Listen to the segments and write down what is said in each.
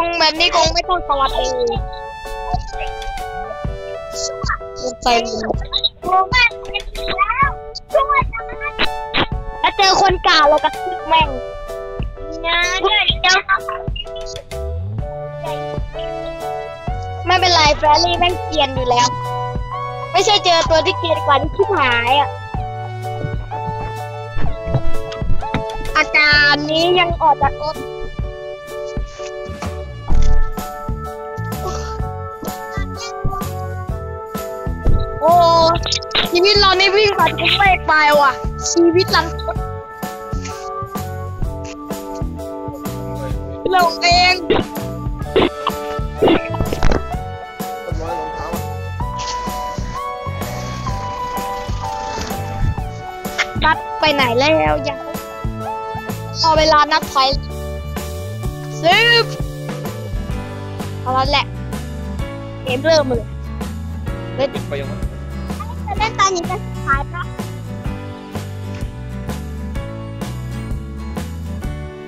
งแบบนี้คงไม่ต้องสวัสดีใส่ลุงโอ้แม่เป็นแล้วแล้วเจอคนกล่าวเรากระทืบแม่งนะเดี๋ยวไม่เป็นไรแฟรี่แม่งเกรียนอยู่แล้ว ไม่ใช่เจอตัวที่เกรียนกว่าที่ชิบหายอะ อาการนี้ยังออกจากรถ โอ้ชีวิตเรานี่วิ่งผ่านทุกเลขไปว่ะ ชีวิตหลังเราเองเองนัดไปไหนแล้วยังพอเวลานัดถอยซึบเอาล้วแหละ เกมเริ่มเลยเล่นไปยังไง จะเล่นตอนนี้จะขายปะ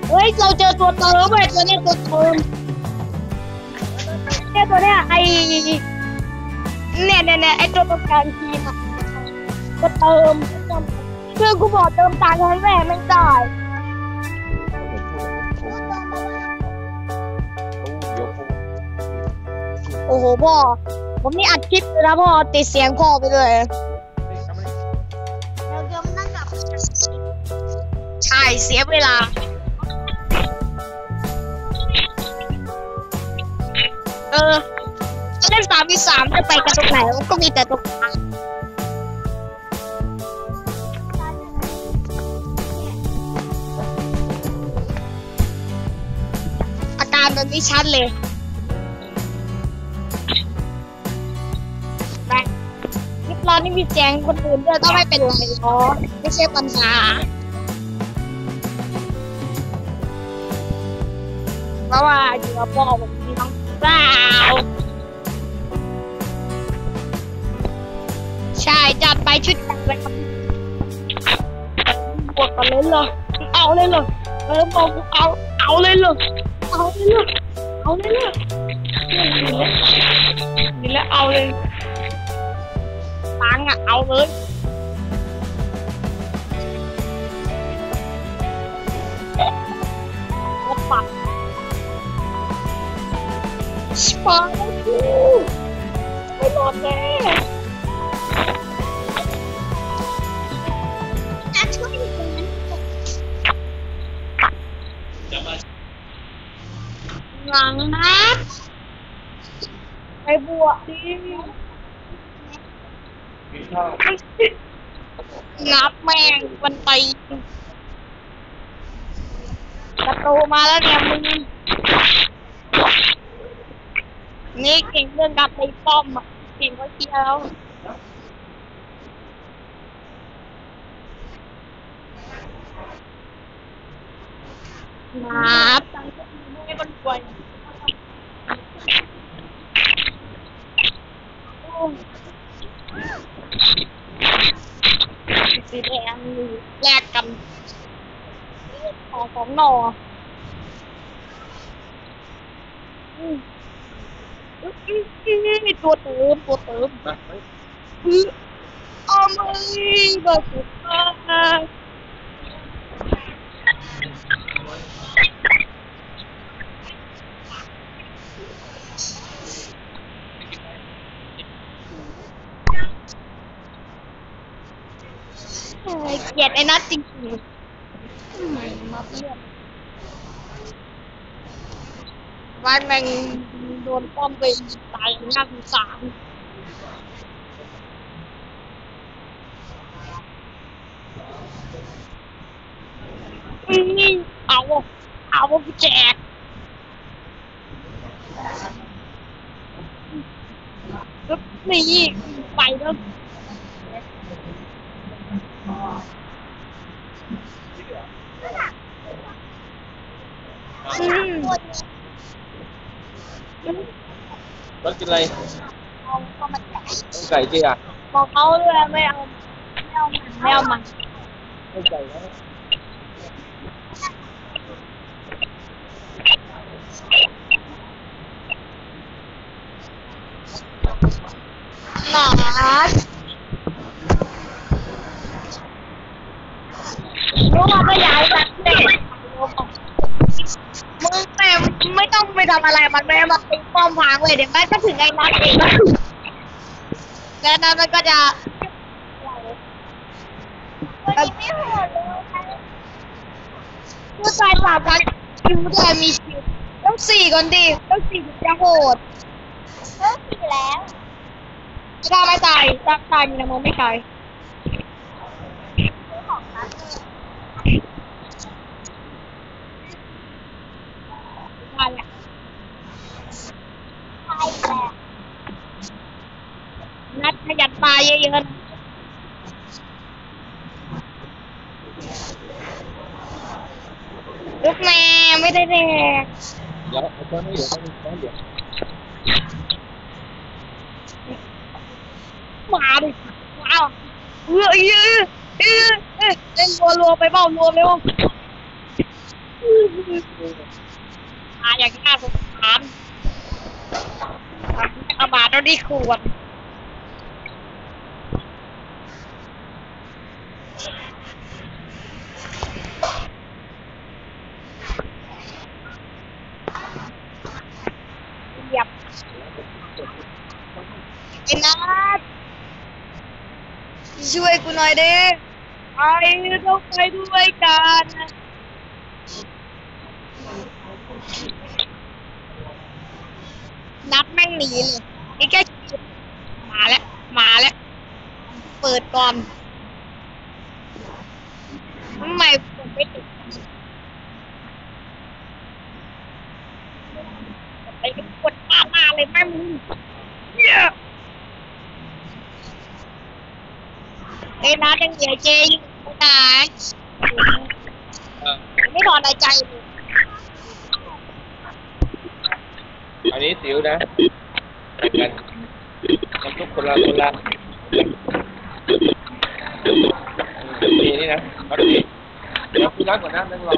เฮ้ย เราเจอตัวเติมเว้ยตัวเนี้ยตัวเติมเนี่ยตัวเนี้ยไอเนี่ยเนี่ยเนี่ยไอตัวตรงกลางทีมอะตัวเติมเพื่อนกูบอกเติมตังค์ให้แม่ไม่ได้เดี๋ยวผมโอ้โหพ่อ ผมนี่อัดคลิปเลยนะพ่อติดเสียงพ่อไปเลยเราเดี๋ยวมันนั่งกับใช่เสียเวลา เออเล่นสามมีสามจะไปกันตรงไหนก็มีแต่ตรงกลางอาการแบบนี้ชัดเลย รานี่มีแจ้งคนอื่นด้วยก็ไม่เป็นไรเนาะไม่ใช่ปัญหาเพราะว่าอยู่กับพ่อผมมีน้องสาวใช่จัดไปชุดจัดไปครับบวกกันเลยเหรอเอาเลยเหรอเออบอกกูเอาเอาเลยเหรอเอาเลยเหรอเอาเลยเหรอนี่แหละเอาเลย ตังค์อะเอาเลยรถปัดสปาร์คูไม่รอดแน่ช่วยอยู่ตรงนั้นหลังนะไปบวกดิ งับแม่งมันไปประตูมาแล้วเนี่ยมึงนี่เก่งเรื่องการตีป้อมอะเก่งก็เชียร์แล้วงับตังค์ก็มีให้มันรวยโอ้ย สีแดงแลกกันของสองหนออืมอื้ออื้ออื้อตัวเติมตัวเติมอื้อเอามาแบบสุดมาก เอ้ยเกลียดไอ้นัทจริงๆอืมมาเพื่อนวันแม่งโดนป้อมไปตายน่าสงสารอืมเอาเอากูแจกปึ๊บนี่ไปแล้ว มรถกินอะไรเอาข้มันไก่ต้มไก่จีอะบอกเขาด้วยไม่เอาไม่เอามันไม่เอามันต้มไก่นะหนา รู้ว่าก็อยากนัดเด็มึงแต่ไม่ต้องไปทำอะไรมันไม่มาติดป้อมพังเลยเดี๋ยวแม่ก็ถึงไอ้นัดเองแล้วนั้นมันก็จะวันนี้ไม่โหดเลยผู้ชายสามพันคิวได้มีคิวต้องสี่ก่อนดิต้องสี่ถึงจะโหดเลิกสิแล้วถ้าไม่ตายถ้าตายมีน้ำมันไม่ตาย ซื้อของนัดเลย ตายแหละใช่แหละนัดขยันตายเยอะๆนะลูกแม่ไม่ได้แดกเดี๋ยวเอาตัวนี้เดี๋ยวต้องต้องเดี๋ยวมาดิว้าวเออเออเออเออเล่นรัวรัวๆไปเปล่ารัวไปเปล่า มาอย่างน่าสงสารอาบาดเราดีขวดเหยียบไอ้นัทช่วยกูหน่อยเด้ไปต้องไปด้วยกัน นัดแม่งหนีเลยไอ้แกมาแล้ว มาแล้ว เปิดก่อนทำไมผมไม่ติดไปกดป้าหน้าเลยแม่มึงเหี้ยเอ้ยนัดยังเหลือเจยู่ไหนอะไม่ถอนใจเลย อันนี้สิวนะแบ่งกันน้ำซุกคนละคนละดีนี่นะเอาดีเดี๋ยวพี่รักก่อนนะนั่งรอ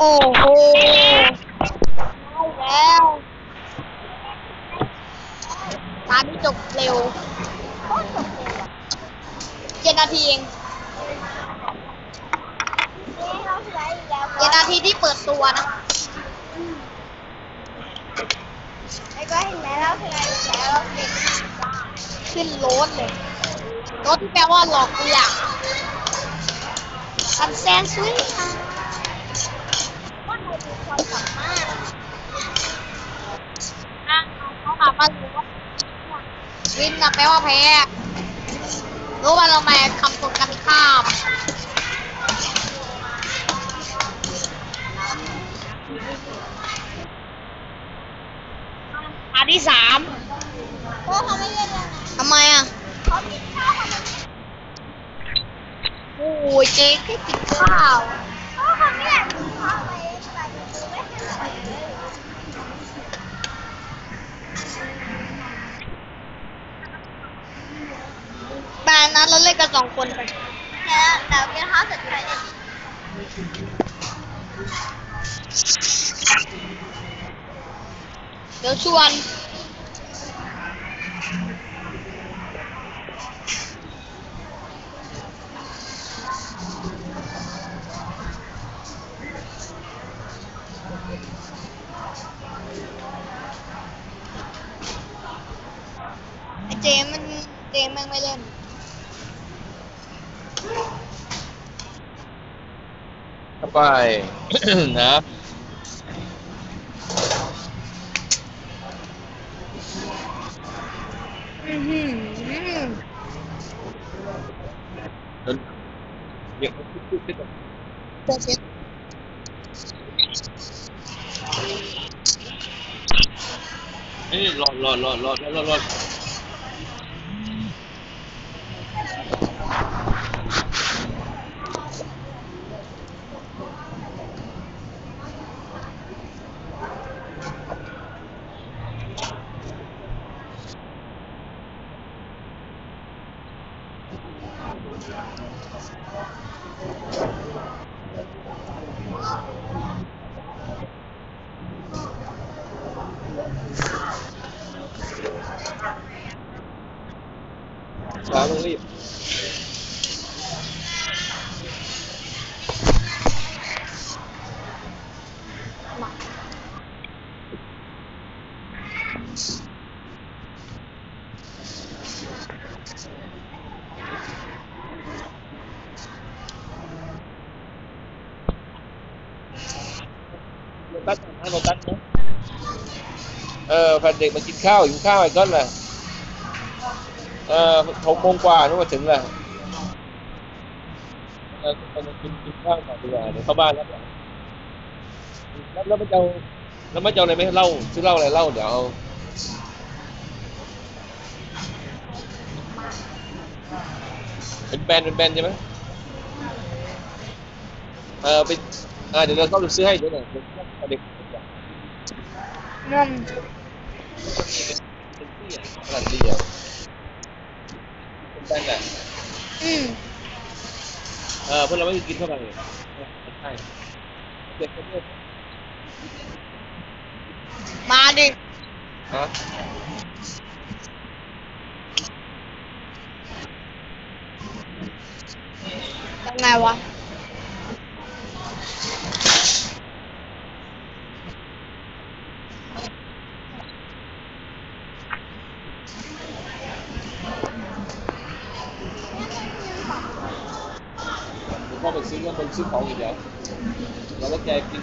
โความสามารถอะเขาถามว่ารู้ว่าวินนะแปลว่าแพ้รู้ว่าเราแม่คำตรงกันข้ามอันที่สามเพราะเขาไม่เล่นแล้วนะทำไมอะเขากินข้าวเขาไม่โอ้ยเจ๊แค่กินข้าว เพราะเขาไม่อยากกินข้าวไปแต่ดูไม่ขนาดเลย แต่ นั้นเราเล่นกันสองคนไปแล้วแต่กินข้าวเสร็จไปเนี่ยเดี๋ยวชวน นะอือหือเดี๋ย không ạ? Một cách, hai một cách nữa ờ để mà chín khao chín khao này con là ờ không môn quà nhưng mà chứng là ờ chín khao phải là để có ba lắm รตัสนะโรตัสนะเออแฟนเด็กมากินข้าวหิวข้าวไอ้ก้อนเลยเออหกโมง กว่านึกว่าถึงเลยเออไปกิน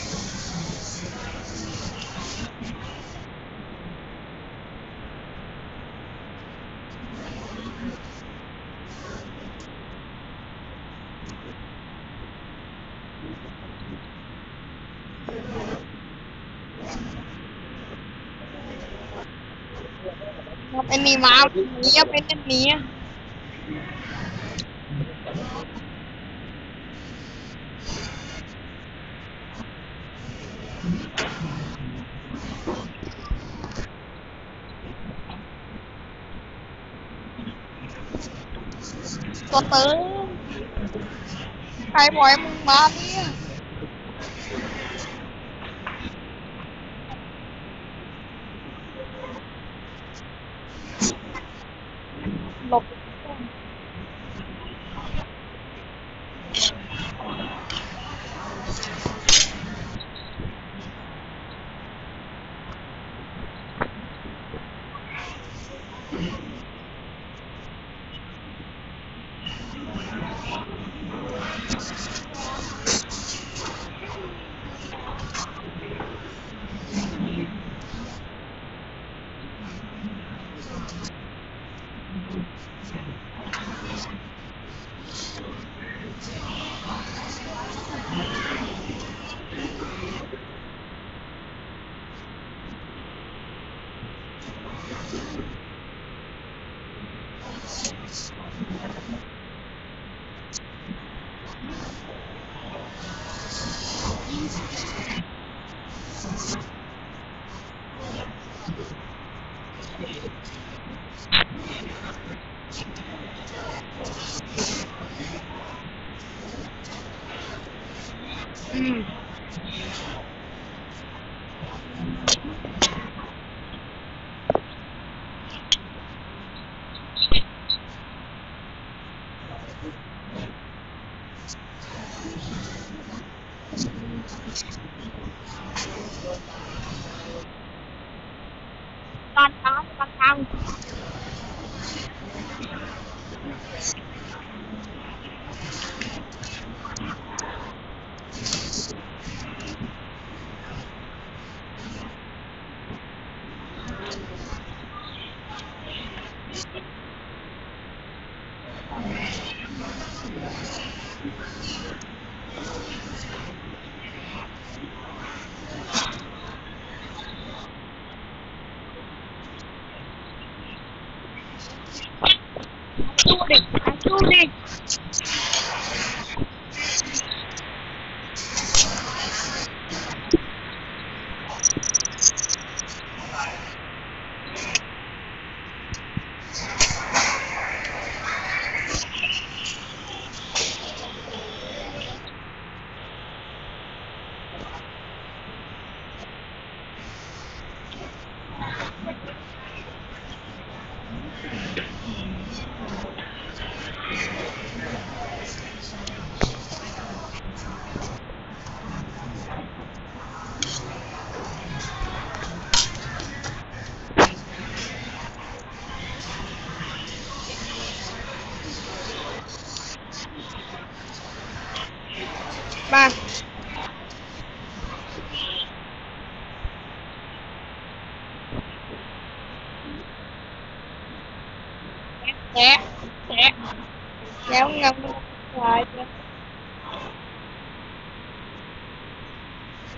ไอ้นี่มาหนีเป็นนีตัวเติมใครบอยมึงมาเนี่ย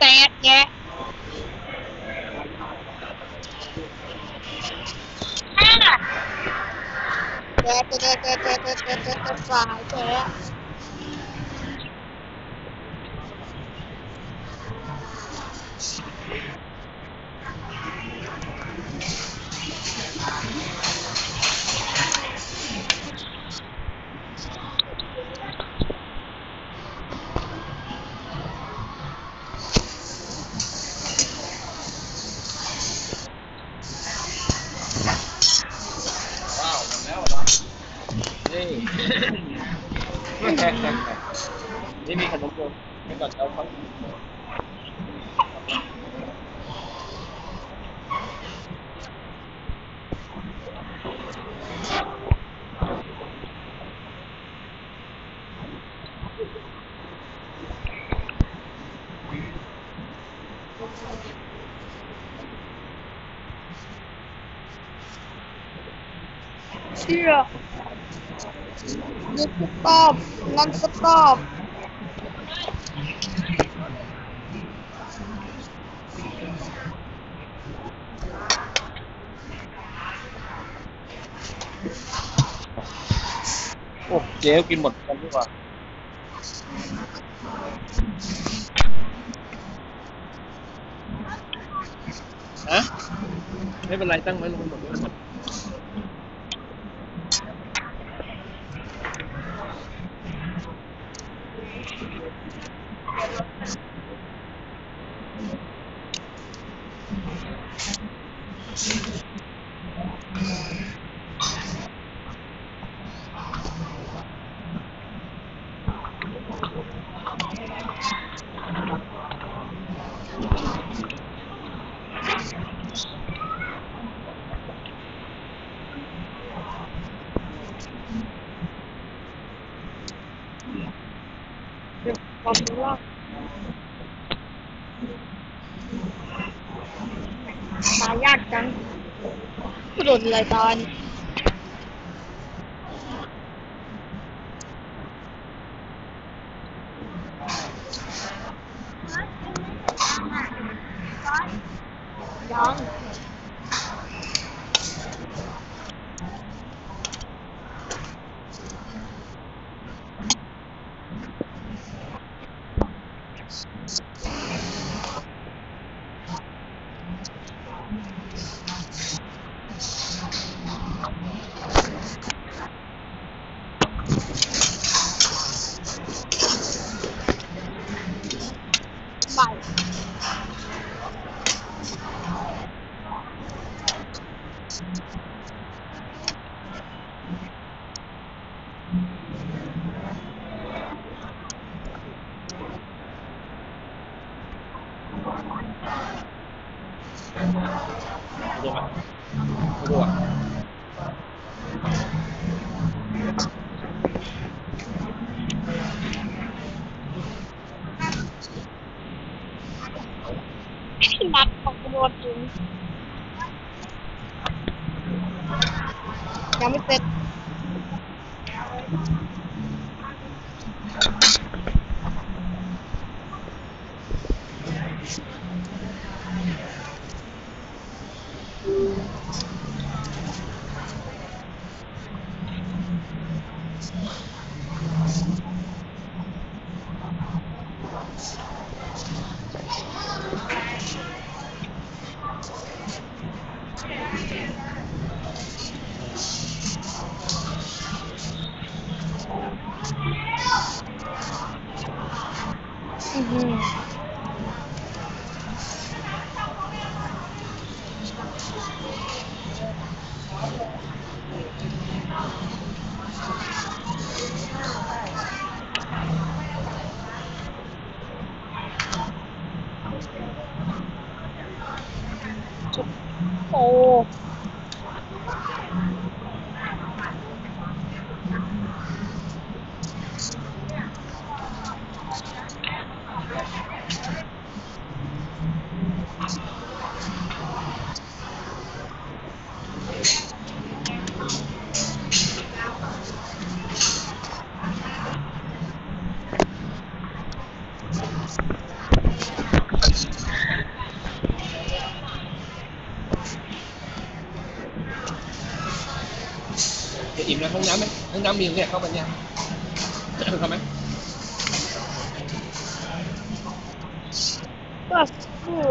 tẹt nhé. à. Tẹt tẹt tẹt tẹt tẹt tẹt tẹt phải thế เชื่อนี่สต็อปนั่นสต็อปโอ้เจ๊กินหมดกันดีกว่าฮะไม่เป็นไรตั้งไว้ลงหมดเลยายากจังหล่โดเลยตอน 就哦。 ห้องน้ำมีเนี่ยเข้าไปยังเข้าไหมก็คือ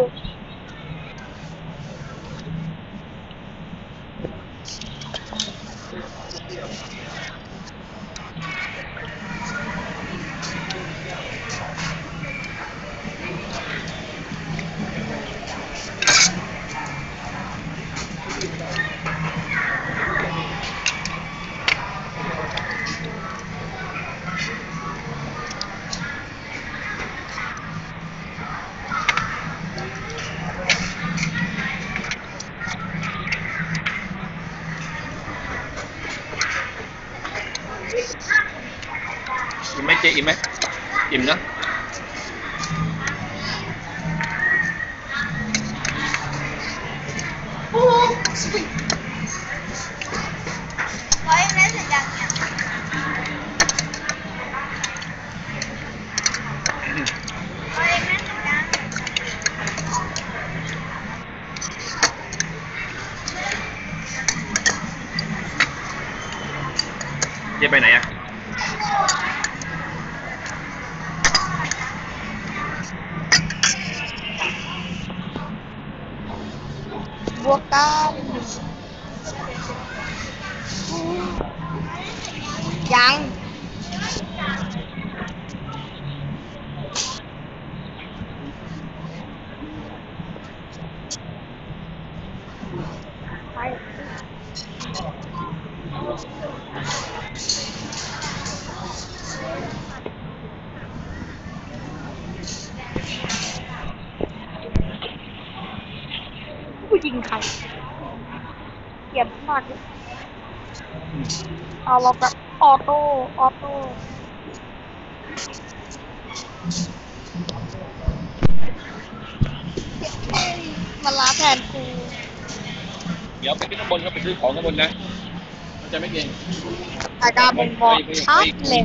เผู้ยิงใครเกลียดมากเอาเราแบบออโต้ ออโต้มาล้าแทนกู เดี๋ยวไปที่ข้างบนครับไปซื้อของข้างบนนะมันจะไม่เก่งอาการบ่งบองชัดเลย